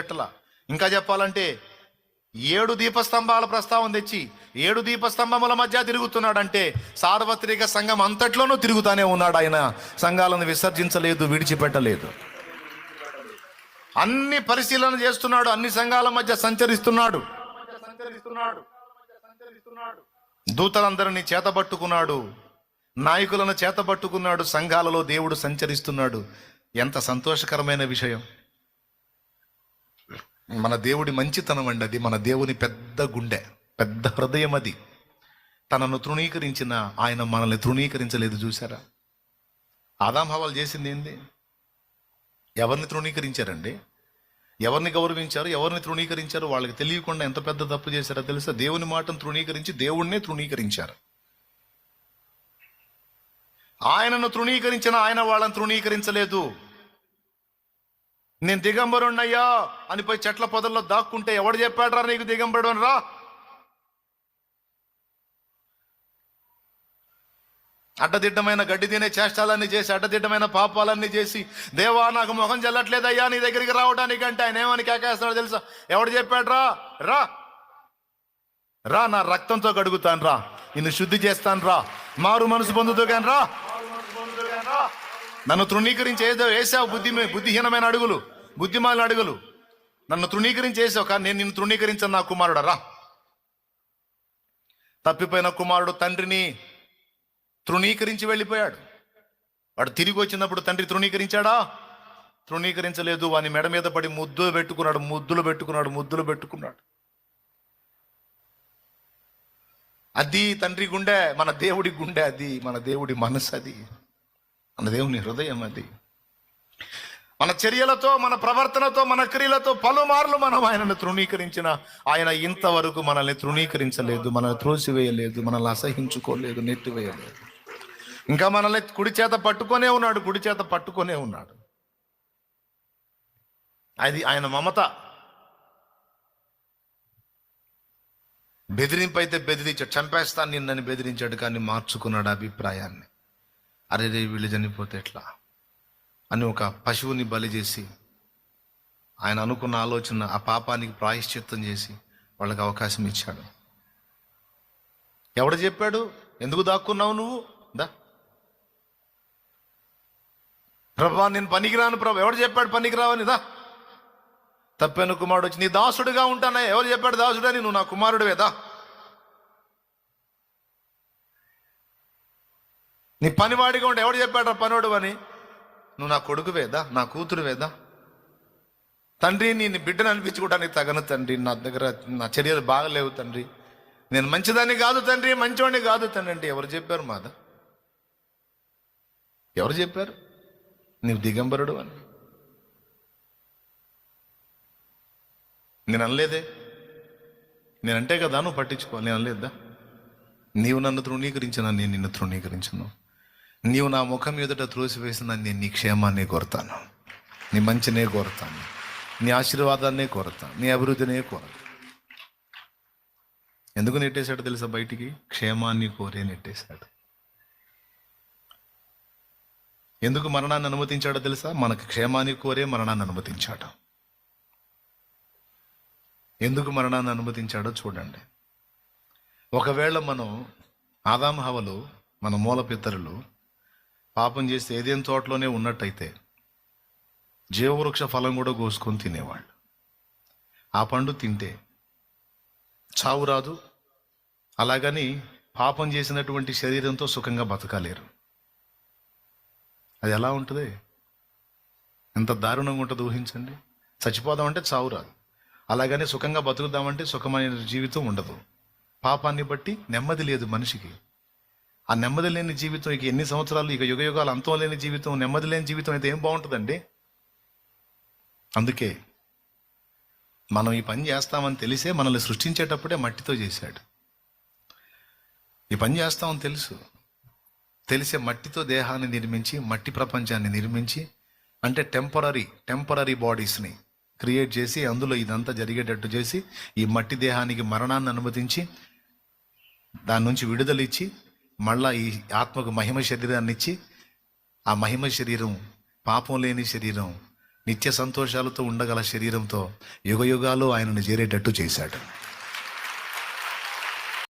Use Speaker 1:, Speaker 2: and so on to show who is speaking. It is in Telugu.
Speaker 1: పెట్టలా. ఇంకా చెప్పాలంటే ఏడు దీపస్తంభాల ప్రస్తావం తెచ్చి ఏడు దీపస్తంభముల మధ్య తిరుగుతున్నాడంటే సార్వత్రిక సంఘం అంతట్లోనూ తిరుగుతానే ఉన్నాడు ఆయన. సంఘాలను విసర్జించలేదు విడిచిపెట్టలేదు. అన్ని పరిశీలన చేస్తున్నాడు అన్ని సంఘాల మధ్య సంచరిస్తున్నాడు. దూతలందరినీ చేతబట్టుకున్నాడు నాయకులను చేతబట్టుకున్నాడు సంఘాలలో దేవుడు సంచరిస్తున్నాడు. ఎంత సంతోషకరమైన విషయం. మన దేవుడి మంచితనం అండి అది. మన దేవుని పెద్ద గుండె పెద్ద హృదయం అది. తనను తృణీకరించిన ఆయన మనల్ని తృణీకరించలేదు చూసారా ఆదాం హవాలు చేసింది ఏంది? ఎవరిని తృణీకరించారండి? ఎవరిని గౌరవించారు? ఎవరిని తృణీకరించారు? వాళ్ళకి తెలియకుండా ఎంత పెద్ద తప్పు చేశారో తెలుసా? దేవుని మాటను తృణీకరించి దేవుణ్ణే తృణీకరించారు. ఆయనను తృణీకరించిన ఆయన వాళ్ళని తృణీకరించలేదు. నేను దిగంబరుణ్ణయ్యా అని పోయి చెట్ల పొదల్లో దాక్కుంటే ఎవడు చెప్పాడరా నీకు దిగంబరుడు అని రా. అడ్డదిడ్డమైన గడ్డి తినే చేష్టాలన్నీ చేసి అడ్డదిడ్డమైన పాపాలన్నీ చేసి దేవా నాకు మొహం చెల్లట్లేదయ్యా నీ దగ్గరికి రావడానికి అంటే ఆయన ఏమని కేకేస్తున్నాడు తెలుసా? ఎవడు చెప్పాడ్రా? రా. రా నా రక్తంతో కడుగుతాను రా నిన్ను శుద్ధి చేస్తాను రా మారు మనసు పొందుతూ కానీ రా. నన్ను తృణీకరించి ఏదో వేసావు బుద్ధి బుద్ధిహీనమైన అడుగులు బుద్ధిమాలిన అడుగులు. నన్ను తృణీకరించి వేసావు కానీ నేను నిన్ను తృణీకరించను నా కుమారుడు రా. తప్పిపోయిన కుమారుడు తండ్రిని తృణీకరించి వెళ్ళిపోయాడు. వాడు తిరిగి వచ్చినప్పుడు తండ్రి తృణీకరించాడా? తృణీకరించలేదు వాని మెడ మీద పడి ముద్దులు పెట్టుకున్నాడు ముద్దులు పెట్టుకున్నాడు ముద్దులు పెట్టుకున్నాడు. అది తండ్రి గుండె మన దేవుడి గుండె అది మన దేవుడి మనసు అది. మన దేవుని హృదయం అది. మన చర్యలతో మన ప్రవర్తనతో మన క్రియలతో పలుమార్లు మనం ఆయనను తృణీకరించిన ఆయన ఇంతవరకు మనల్ని తృణీకరించలేదు మనల్ని త్రోసివేయలేదు మనల్ని అసహించుకోలేదు నెట్టివేయలేదు. ఇంకా మనల్ని కుడి చేత పట్టుకొనే ఉన్నాడు కుడి చేత పట్టుకొనే ఉన్నాడు. అది ఆయన మమత. బెదిరింపు అయితే బెదిరించాడు చంపేస్తాను నిన్నని బెదిరించాడు కానీ మార్చుకున్నాడు అభిప్రాయాన్ని. అరే రే వీళ్ళు చనిపోతే ఎట్లా? అని ఒక పశువుని బలి చేసి ఆయన అనుకున్న ఆలోచన ఆ పాపానికి ప్రాయశ్చిత్తం చేసి వాళ్ళకి అవకాశం ఇచ్చాడు. ఎవడు చెప్పాడు? ఎందుకు దాక్కున్నావు నువ్వు? దా. ప్రభా నేను పనికిరాను ప్రభా. ఎవడు చెప్పాడు పనికిరావని? దా. తప్పైన కుమారుడు వచ్చి నీ దాసుడుగా ఉంటానా ఎవరు చెప్పాడు దాసుడని? నువ్వు నా కుమారుడివేదా నీ పనివాడిగా ఉంటే ఎవడు చెప్పాడు పనివాడు అని? నువ్వు నా కొడుకు వేదా? నా కూతురు వేదా? తండ్రి నేను బిడ్డను అనిపించుకోవడానికి తగను తండ్రి. నా దగ్గర నా చర్యలు బాగలేవు తండ్రి. నేను మంచిదాన్ని కాదు తండ్రి మంచివాడిని కాదు తండ్రి అంటే ఎవరు చెప్పారు మాద? ఎవరు చెప్పారు? నీవు దిగంబరుడు అని. నేను అనలేదే. నేనంటే కదా నువ్వు పట్టించుకోవాలి నేను అనలేదా? నీవు నన్ను తృణీకరించిన నేను నిన్ను తృణీకరించను. నీవు నా ముఖం ఎదుట త్రోసివేసిన నేను నీ క్షేమాన్ని కోరుతాను. నీ మంచినే కోరుతాను. నీ ఆశీర్వాదాన్నే కోరుతాను. నీ అభివృద్ధినే కోరుతాను. ఎందుకు నెట్టేశాడు తెలుసా బయటికి? క్షేమాన్ని కోరే నెట్టేశాడు. ఎందుకు మరణాన్ని అనుమతించాడో తెలుసా? మనకు క్షేమాన్ని కోరే మరణాన్ని అనుమతించాడు. ఎందుకు మరణాన్ని అనుమతించాడో చూడండి. ఒకవేళ మనం ఆదాం హవలు మన మూల పితరులు పాపం చేస్తే ఏదేం తోటలోనే ఉన్నట్టయితే జీవవృక్ష ఫలం కూడా కోసుకొని తినేవాళ్ళు. ఆ పండు తింటే చావు రాదు అలాగని పాపం చేసినటువంటి శరీరంతో సుఖంగా బతకలేరు. అది ఎలా ఉంటుంది? ఎంత దారుణంగా ఉంటుంది ఊహించండి. చచ్చిపోదామంటే చావు రాదు. అలాగని సుఖంగా బతుకుదామంటే సుఖమైన జీవితం ఉండదు. పాపాన్ని బట్టి నెమ్మది లేదు మనిషికి. ఆ నెమ్మది లేని జీవితం ఇక ఎన్ని సంవత్సరాలు ఇక యుగ యుగాలు అంతం లేని జీవితం నెమ్మది లేని జీవితం అయితే ఏం బాగుంటుందండి? అందుకే మనం ఈ పని చేస్తామని తెలిసే మనల్ని సృష్టించేటప్పుడే మట్టితో చేశాడు. ఈ పని చేస్తామని తెలుసు. తెలిసే మట్టితో దేహాన్ని నిర్మించి మట్టి ప్రపంచాన్ని నిర్మించి అంటే టెంపరీ టెంపరీ బాడీస్ని క్రియేట్ చేసి అందులో ఇదంతా జరిగేటట్టు చేసి ఈ మట్టి దేహానికి మరణాన్ని అనుమతించి దాని నుంచి విడుదలిచ్చి మళ్ళా ఈ ఆత్మకు మహిమ శరీరాన్ని ఇచ్చి ఆ మహిమ శరీరం పాపం లేని శరీరం నిత్య సంతోషాలతో ఉండగల శరీరంతో యుగ యుగాలు ఆయనను చేరేటట్టు చేశాడు.